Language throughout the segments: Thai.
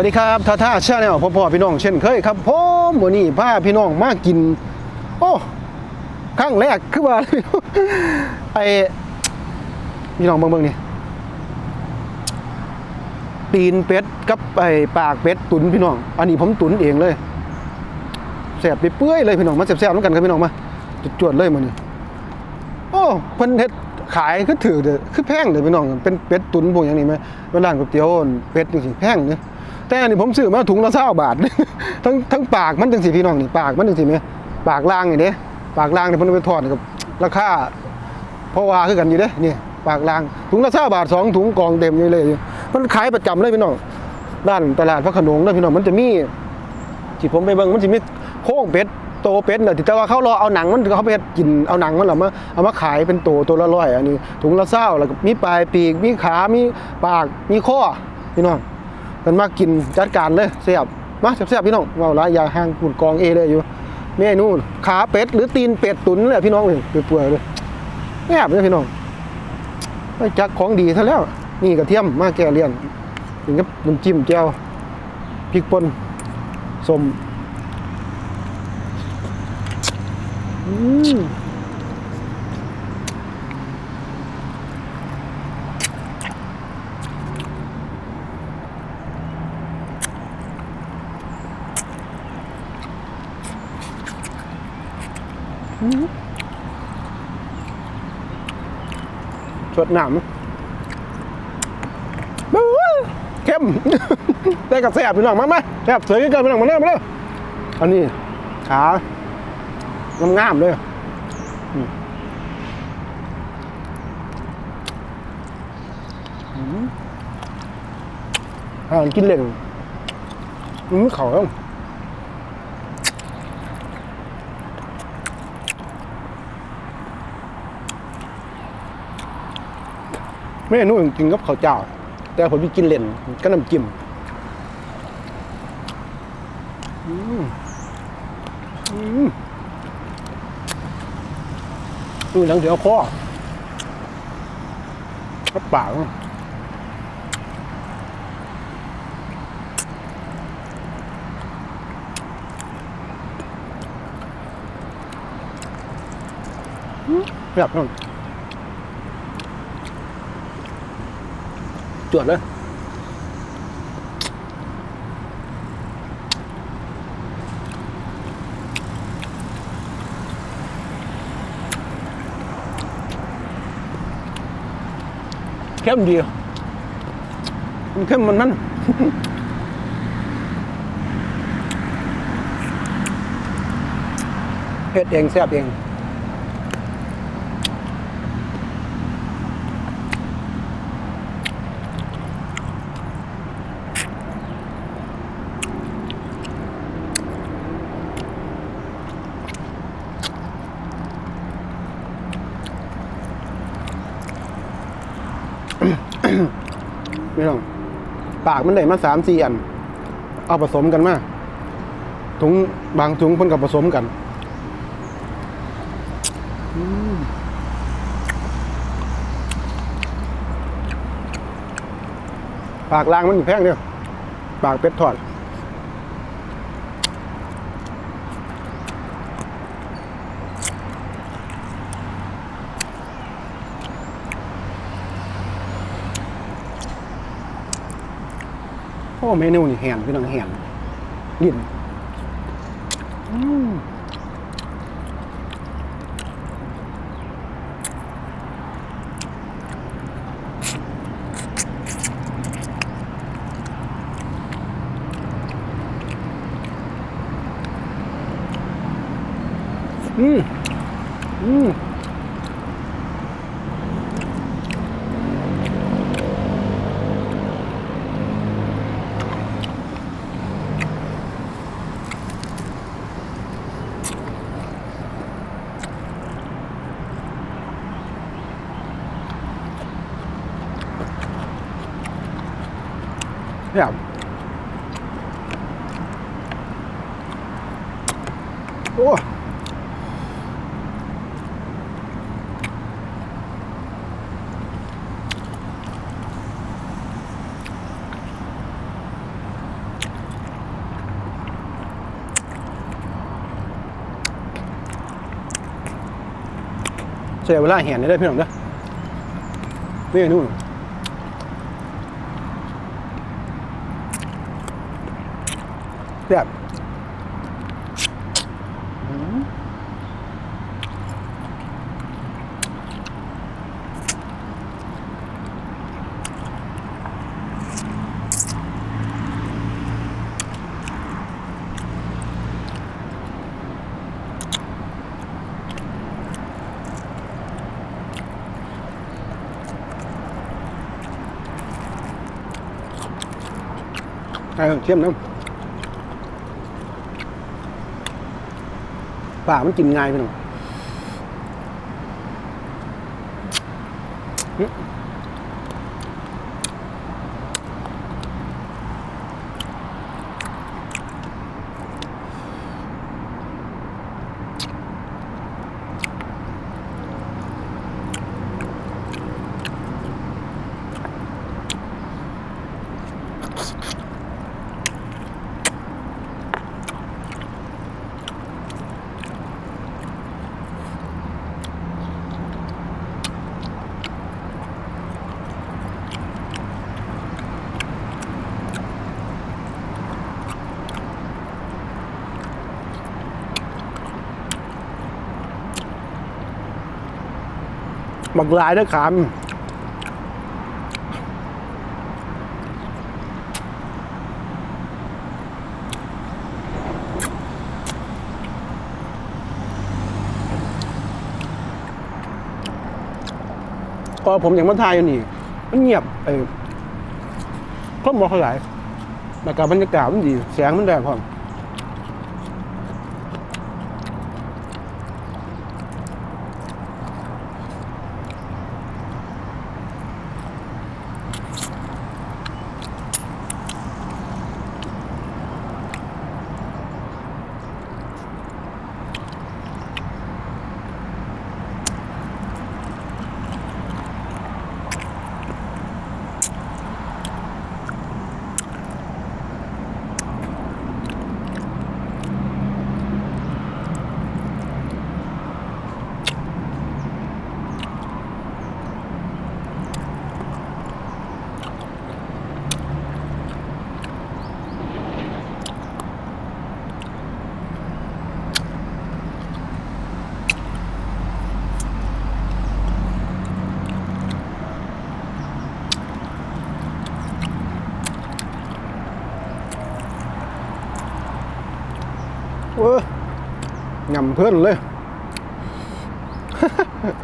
วัสดีครับท่าท่าชาแนลพ่อพ่อพี่น้องเช่นเคยครับผมวันนี้พาพี่น้องมากิน โอ้ครั้งแรกคือว่าไอพี่น้องเบิ่งเบิ่งนี่ตีนเป็ดกับไอปากเป็ดตุนพี่น้อง อันนี้ผมตุนเองเลยแสบไปเปื่อยเลยพี่น้องมาแสบๆน้ำกันครับพี่น้องมาจวดๆเลยมันนี่โอ้เพิ่นเฮ็ดขายคือถือเด้อคือแพงเด้อพี่น้องเป็นเป็ดตุนพวกอย่างนี้ไหมเวลาร้านก๋วยเตี๋ยวเป็ดจังซี่แพงเด้อ แต่อันนี้ผมซื้อมาถุงละเศร้าบาท ทั้งทั้งปากมันจังสีพี่น้องนี่ปากมันจังสีไหมปากล่างนี่เด้ปากล่างนี่เพิ่นไปทอดกับราคาเพราะว่าคือกันอยู่เด้นี่ปากล่างถุงละเศร้าบาทสองถุงกองเต็มอยู่เลย มันขายประจำเลยพี่น้องด้านตลาดพระขนงด้อพี่น้องมันจะมีที่ผมไปเบิ่งมันจะมีโค้งเป็ดโตเป็ดน่ะที่แต่ว่าเขารอเอาหนังมันเขาไปกินเอาหนังมันหรอมาเอามาขายเป็นโตตัวละร้อยอันนี้ถุงละเศร้าแล้วก็มีปลายปีกมีขา มีปากมีข้อพี่น้อง มันมากินจัดการเลยเสียบมาเสียบๆพี่น้องเว่าหลายอยาห่างหุ่นกองเอเลยอยู่เมนูขาเป็ดหรือตีนเป็ดตุ๋นเลยพี่น้องเลยเปื่อยๆเลยแอบเลยพี่น้องไม่จักของดีซะแล้ว นี่กระเทียมมาแก่เลี่ยนถึงกับน้ำจิ้มแจ่วพริกป่นสมอืม ชดหนำเข้มได้กับแซ่บพี่น้องมาไหมแซ่บสวยกันพี่น้องมาเร็วมมาเร็วอันนี้ขางามๆเลยอืมอืมอ่ากินเล่งมันอืมเขาแล้ว เมนูกินกับข้าวเจ้า แต่ผมไปกินเล่นก็น้ำจิ้มอืมอืมดูหลังเดี๋ยวคอรับปากแบบนั้น จวดเลยเข้มดีมันเข้มมันนั่นเผ็ดเองแซ่บเอง ไม่ต้องปากมันได้มาสามสี่อัน เอาผสมกันมาถุงบางถุงเพิ่นกับผสมกันปากล่างมันอยู่แพงเดียวปากเป็ดทอด โอ้เมนูนี่แหนพี่น้องแหนลิ้นอืม เนี่ยโอ้เสียเวลาเห็นได้พี่น้องเด้อนี่นู่น แบบไอ้เทียมน้ำ ป่ามันกินง่ายไปหน่อย บักหลายด้อขามพอผมอย่างมาทายอยู่นี่มันเงียบไอ้คนบอกเขาหลายแต่กับบรรยากาศมันดี แสงมันแดดพร้อม เออหยำเพื่อนเลย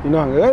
พี่น้องเอ้ย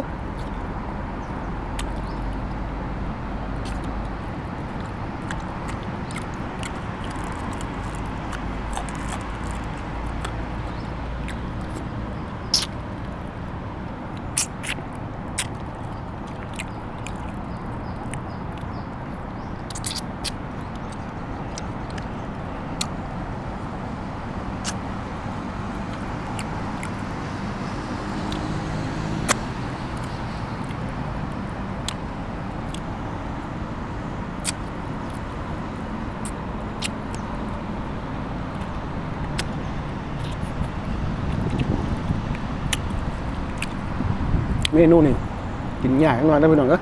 เมนูนี่กินง่ายงหน่อยนะพี่น้องก็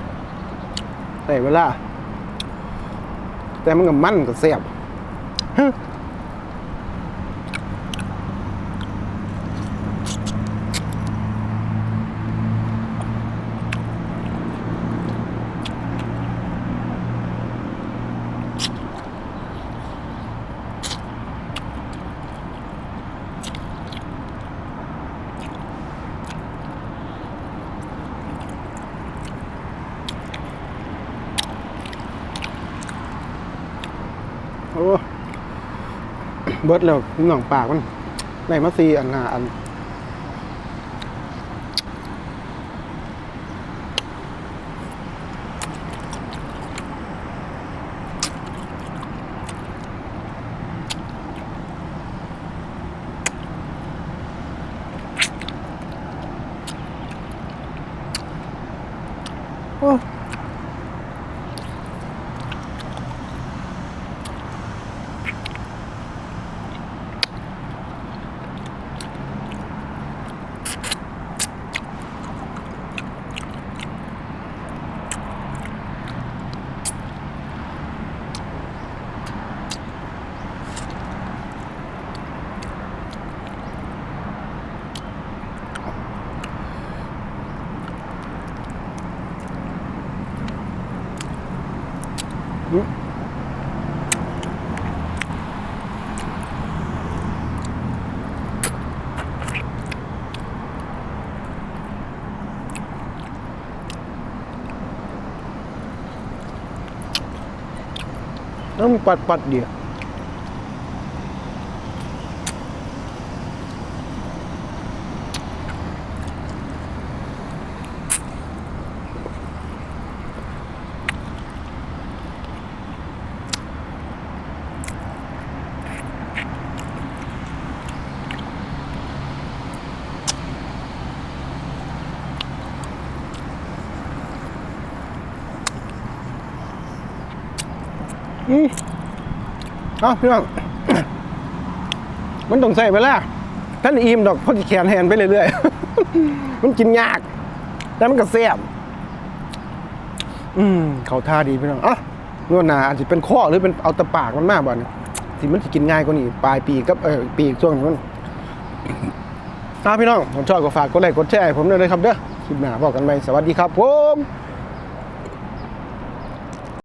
แต่เวลา แต่มันกับมันกับแซ่บฮะโอ้ เบิดแล้วพี่น้องปากมันได้มาซีอันหาอันโอ้ น้ำปั เอืมเอ้าพี่น้องมันต้องใส่เวลาท่านอิ่มดอกพราะที่แขนแหนไปเรื่อยๆ มันกินยาก แต่มันก็แซ่บอืมเขาท่าดีพี่น้องอะนวดหนาอาจจะเป็นข้อหรือเป็นเอาตะปากมันมากบ่เนี่ยที่มันจะกินง่ายกว่านี้ปลายปีกับเออปีกช่วงนี้มันอะพี่น้องผมชอบก็ฝากกดไลค์กดแชร์ผมด้วยนะครับเด้อคลิปหน้าบอกกันไหมสวัสดีครับผม